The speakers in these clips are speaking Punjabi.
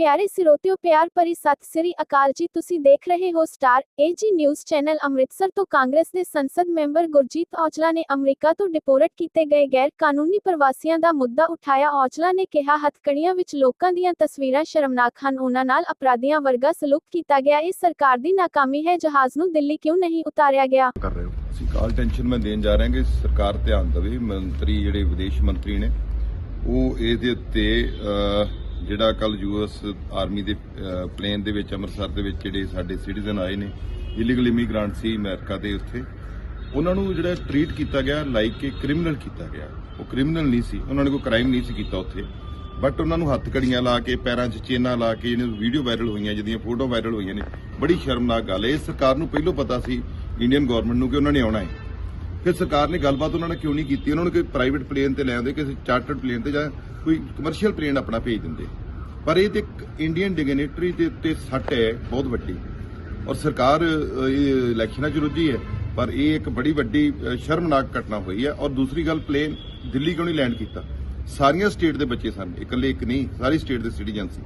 ਪਿਆਰੇ ਸਿਰੋਤਿਓ, ਪਿਆਰ ਭਰੀ ਸਤਿ ਸ੍ਰੀ ਅਕਾਲ ਜੀ। ਤੁਸੀਂ ਦੇਖ ਰਹੇ ਹੋ star AG news channel Amritsar ਤੋਂ ਕਾਂਗਰਸ ਦੇ ਸੰਸਦ ਮੈਂਬਰ ਗੁਰਜੀਤ ਔਜਲਾ ਨੇ ਅਮਰੀਕਾ ਤੋਂ ਡਿਪੋਰਟ ਕੀਤੇ ਗਏ ਗੈਰ ਕਾਨੂੰਨੀ ਪ੍ਰਵਾਸੀਆਂ ਦਾ ਮੁੱਦਾ ਉਠਾਇਆ। ਔਜਲਾ ਨੇ ਕਿਹਾ, ਹੱਥਕੜੀਆਂ ਵਿੱਚ ਲੋਕਾਂ ਦੀਆਂ ਤਸਵੀਰਾਂ ਸ਼ਰਮਨਾਕ ਹਨ। ਉਹਨਾਂ ਨਾਲ ਅਪਰਾਧੀਆਂ ਵਰਗਾ ਸਲੂਕ ਕੀਤਾ ਗਿਆ। ਇਹ ਸਰਕਾਰ ਦੀ ਨਾਕਾਮੀ ਹੈ। ਜਹਾਜ਼ ਨੂੰ ਦਿੱਲੀ ਕਿਉਂ ਨਹੀਂ ਉਤਾਰਿਆ ਗਿਆ? ਕਰ ਰਹੇ ਹੋ ਅਸੀਂ ਕਾਲ ਟੈਨਸ਼ਨ ਮੈਂ ਦੇਣ ਜਾ ਰਹੇ ਹਾਂ ਕਿ ਸਰਕਾਰ ਧਿਆਨ ਦੇਵੇ। ਮੰਤਰੀ, ਜਿਹੜੇ ਵਿਦੇਸ਼ ਮੰਤਰੀ ਨੇ, ਉਹ ਇਹਦੇ ਉੱਤੇ ਜਿਹੜਾ ਕੱਲ ਯੂਐਸ ਆਰਮੀ ਦੇ ਪਲੇਨ ਦੇ ਵਿੱਚ, ਅੰਮ੍ਰਿਤਸਰ ਦੇ ਵਿੱਚ ਜਿਹੜੇ ਸਾਡੇ ਸਿਟੀਜ਼ਨ ਆਏ ਨੇ ਇਲੀਗਲ ਇਮੀਗ੍ਰੈਂਟ ਸੀ ਅਮਰੀਕਾ ਦੇ ਉੱਥੇ, ਉਹਨਾਂ ਨੂੰ ਜਿਹੜਾ ਟ੍ਰੀਟ ਕੀਤਾ ਗਿਆ ਲਾਈਕ ਕਿ ਕ੍ਰਿਮੀਨਲ ਕੀਤਾ ਗਿਆ। ਉਹ ਕ੍ਰਿਮੀਨਲ ਨਹੀਂ ਸੀ, ਉਹਨਾਂ ਨੇ ਕੋਈ ਕ੍ਰਾਈਮ ਨਹੀਂ ਸੀ ਕੀਤਾ ਉੱਥੇ। ਬਟ ਉਹਨਾਂ ਨੂੰ ਹੱਥ ਕੜੀਆਂ ਲਾ ਕੇ, ਪੈਰਾਂ 'ਚ ਚੇਨਾਂ ਲਾ ਕੇ ਇਹਨੇ ਵੀਡੀਓ ਵਾਇਰਲ ਹੋਈਆਂ, ਜਿਹਦੀਆਂ ਫੋਟੋ ਵਾਇਰਲ ਹੋਈਆਂ ਨੇ, ਬੜੀ ਸ਼ਰਮਨਾਕ ਗੱਲ ਹੈ। ਇਹ ਸਰਕਾਰ ਨੂੰ ਪਹਿਲਾਂ ਪਤਾ ਸੀ ਇੰਡੀਅਨ ਗਵਰਨਮੈਂਟ ਨੂੰ ਕਿ ਉਹਨਾਂ ਨੇ ਆਉਣਾ ਹੈ। ਫਿਰ ਸਰਕਾਰ ਨੇ ਗੱਲਬਾਤ ਉਹਨਾਂ ਨਾਲ ਕਿਉਂ ਨਹੀਂ ਕੀਤੀ? ਉਹਨਾਂ ਨੂੰ ਕੋਈ ਪ੍ਰਾਈਵੇਟ ਪਲੇਨ ਤੇ ਲੈ ਆਉਂਦੇ, ਕਿਸੇ ਚਾਰਟਰਡ ਪਲੇਨ ਤੇ ਜਾਂ ਕੋਈ ਕਮਰਸ਼ੀਅਲ ਪਲੇਨ ਆਪਣਾ ਭੇਜ ਦਿੰਦੇ। ਪਰ ਇਹ ਤੇ ਇੱਕ ਇੰਡੀਅਨ ਡਿਗਨੇਟਰੀ ਦੇ ਉੱਤੇ ਸੱਟ ਹੈ, ਬਹੁਤ ਵੱਡੀ। ਔਰ ਸਰਕਾਰ ਇਹ ਇਲੈਕਸ਼ਨਾਂ 'ਚ ਰੁੱਝੀ ਹੈ, ਪਰ ਇਹ ਇੱਕ ਬੜੀ ਵੱਡੀ ਸ਼ਰਮਨਾਕ ਘਟਨਾ ਹੋਈ ਹੈ। ਔਰ ਦੂਸਰੀ ਗੱਲ ਪਲੇਨ ਦਿੱਲੀ ਕਿਉਂ ਨਹੀਂ ਲੈਂਡ ਕੀਤਾ? ਸਾਰੀਆਂ ਸਟੇਟ ਦੇ ਬੱਚੇ ਸਨ, ਇਕੱਲੇ ਇੱਕ ਨਹੀਂ, ਸਾਰੀ ਸਟੇਟ ਦੇ ਸਿਟੀਜ਼ਨ ਸੀ।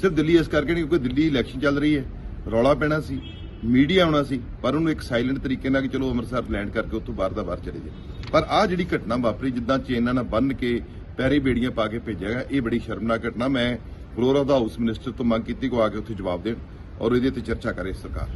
ਸਿਰਫ ਦਿੱਲੀ ਇਸ ਕਰਕੇ ਨਹੀਂ ਕਿਉਂਕਿ ਦਿੱਲੀ ਇਲੈਕਸ਼ਨ ਚੱਲ ਰਹੀ ਹੈ, ਰੌਲਾ ਪੈਣਾ ਸੀ। ਮੀਡੀਆ ਆਉਣਾ ਸੀ, ਪਰ ਉਹਨੂੰ ਇੱਕ ਸਾਇਲੈਂਟ ਤਰੀਕੇ ਨਾਲ ਕਿ ਚਲੋ ਅੰਮ੍ਰਿਤਸਰ ਲੈਂਡ ਕਰਕੇ ਉੱਥੋਂ ਬਾਹਰ ਦਾ ਬਾਹਰ ਚਲੇ ਜਾਏ। ਪਰ ਆਹ ਜਿਹੜੀ ਘਟਨਾ ਵਾਪਰੀ, ਜਿੱਦਾਂ ਚੇਨਾਂ ਨਾਲ ਬੰਨ ਕੇ ਪੈਰੀ ਬੇੜੀਆਂ ਪਾ ਕੇ ਭੇਜਿਆ ਗਿਆ, ਇਹ ਬੜੀ ਸ਼ਰਮਨਾਕ ਘਟਨਾ। ਮੈਂ floor of the house minister ਤੋਂ ਮੰਗ ਕੀਤੀ ਕੋ ਆ ਕੇ ਉੱਥੇ ਜਵਾਬ ਦੇਣ ਔਰ ਇਹਦੇ ਤੇ ਚਰਚਾ ਕਰੇ ਸਰਕਾਰ।